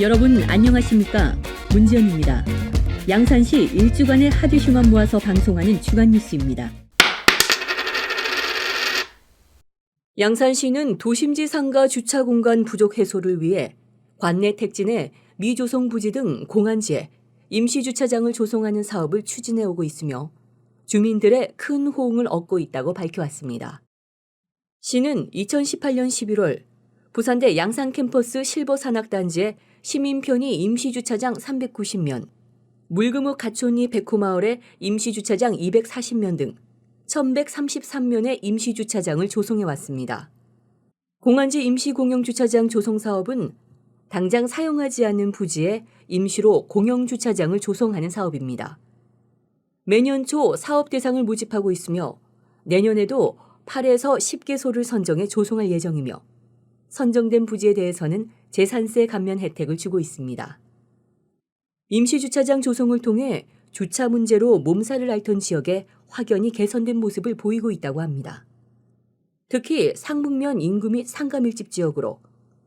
여러분 안녕하십니까? 문지연입니다. 양산시 일주간의 하드 흉만 모아서 방송하는 주간 뉴스입니다. 양산시는 도심지 상가 주차 공간 부족 해소를 위해 관내 택지 내 미조성 부지 등 공안지에 임시 주차장을 조성하는 사업을 추진해 오고 있으며 주민들의 큰 호응을 얻고 있다고 밝혀왔습니다. 시는 2018년 11월 부산대 양산 캠퍼스 실버 산악단지에 시민 편의 임시 주차장 390면, 물금읍 가촌리 백호마을에 임시 주차장 240면 등 1133면의 임시 주차장을 조성해 왔습니다. 공안지 임시 공영 주차장 조성 사업은 당장 사용하지 않는 부지에 임시로 공영 주차장을 조성하는 사업입니다. 매년 초 사업 대상을 모집하고 있으며 내년에도 8에서 10개소를 선정해 조성할 예정이며 선정된 부지에 대해서는 재산세 감면 혜택을 주고 있습니다. 임시주차장 조성을 통해 주차 문제로 몸살을 앓던 지역에 확연히 개선된 모습을 보이고 있다고 합니다. 특히 상북면 인구 및 상가 밀집 지역으로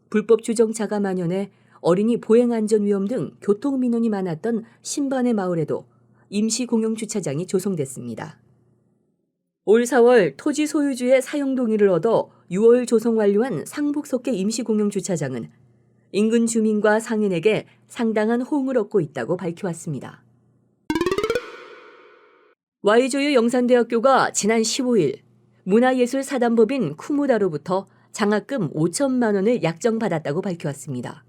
불법 주정차가 만연해 어린이 보행 안전 위험 등 교통 민원이 많았던 신반의 마을에도 임시 공영 주차장이 조성됐습니다. 올 4월 토지 소유주의 사용 동의를 얻어 6월 조성 완료한 상북속계 임시공영주차장은 인근 주민과 상인에게 상당한 호응을 얻고 있다고 밝혀왔습니다. Y조유 영산대학교가 지난 15일 문화예술사단법인 쿠무다로부터 장학금 5천만 원을 약정받았다고 밝혀왔습니다.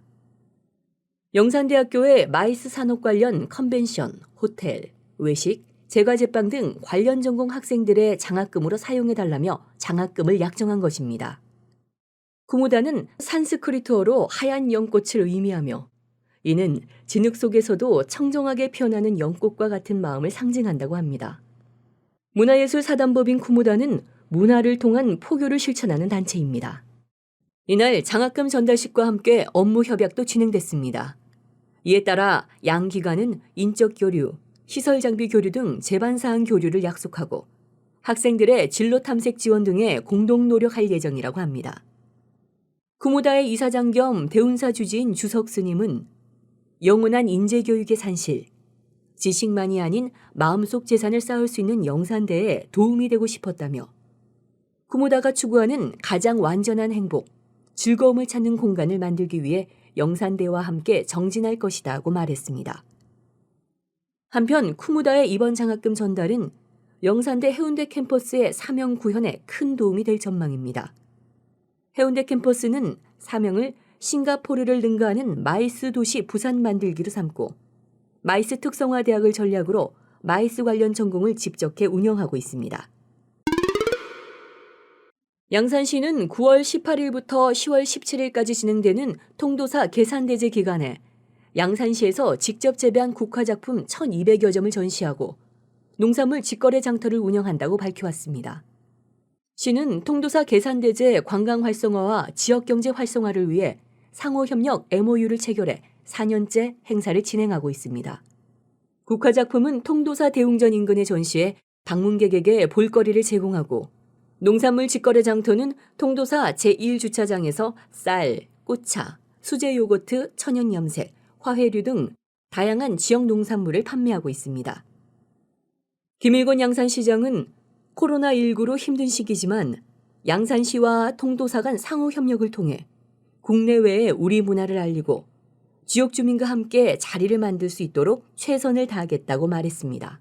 영산대학교의 마이스 산업 관련 컨벤션, 호텔, 외식, 제과제빵 등 관련 전공 학생들의 장학금으로 사용해달라며 장학금을 약정한 것입니다. 구무다는 산스크리트어로 하얀 연꽃을 의미하며 이는 진흙 속에서도 청정하게 피어나는 연꽃과 같은 마음을 상징한다고 합니다. 문화예술 사단법인 구무다는 문화를 통한 포교를 실천하는 단체입니다. 이날 장학금 전달식과 함께 업무 협약도 진행됐습니다. 이에 따라 양 기관은 인적 교류, 시설 장비 교류 등 제반 사항 교류를 약속하고 학생들의 진로 탐색 지원 등에 공동 노력할 예정이라고 합니다. 구무다의 이사장 겸 대운사 주지인 주석 스님은 영원한 인재 교육의 산실, 지식만이 아닌 마음속 재산을 쌓을 수 있는 영산대에 도움이 되고 싶었다며 구무다가 추구하는 가장 완전한 행복, 즐거움을 찾는 공간을 만들기 위해 영산대와 함께 정진할 것이다고 말했습니다. 한편 쿠무다의 이번 장학금 전달은 영산대 해운대 캠퍼스의 사명 구현에 큰 도움이 될 전망입니다. 해운대 캠퍼스는 사명을 싱가포르를 능가하는 마이스 도시 부산 만들기로 삼고 마이스 특성화 대학을 전략으로 마이스 관련 전공을 집적해 운영하고 있습니다. 양산시는 9월 18일부터 10월 17일까지 진행되는 통도사 계산대제 기간에 양산시에서 직접 재배한 국화작품 1,200여 점을 전시하고 농산물 직거래 장터를 운영한다고 밝혀왔습니다. 시는 통도사 계산대제 관광 활성화와 지역경제 활성화를 위해 상호협력 MOU를 체결해 4년째 행사를 진행하고 있습니다. 국화작품은 통도사 대웅전 인근에 전시해 방문객에게 볼거리를 제공하고 농산물 직거래 장터는 통도사 제1주차장에서 쌀, 꽃차, 수제 요거트, 천연 염색, 화훼류 등 다양한 지역 농산물을 판매하고 있습니다. 김일곤 양산시장은 코로나19로 힘든 시기지만 양산시와 통도사 간 상호 협력을 통해 국내외에 우리 문화를 알리고 지역 주민과 함께 자리를 만들 수 있도록 최선을 다하겠다고 말했습니다.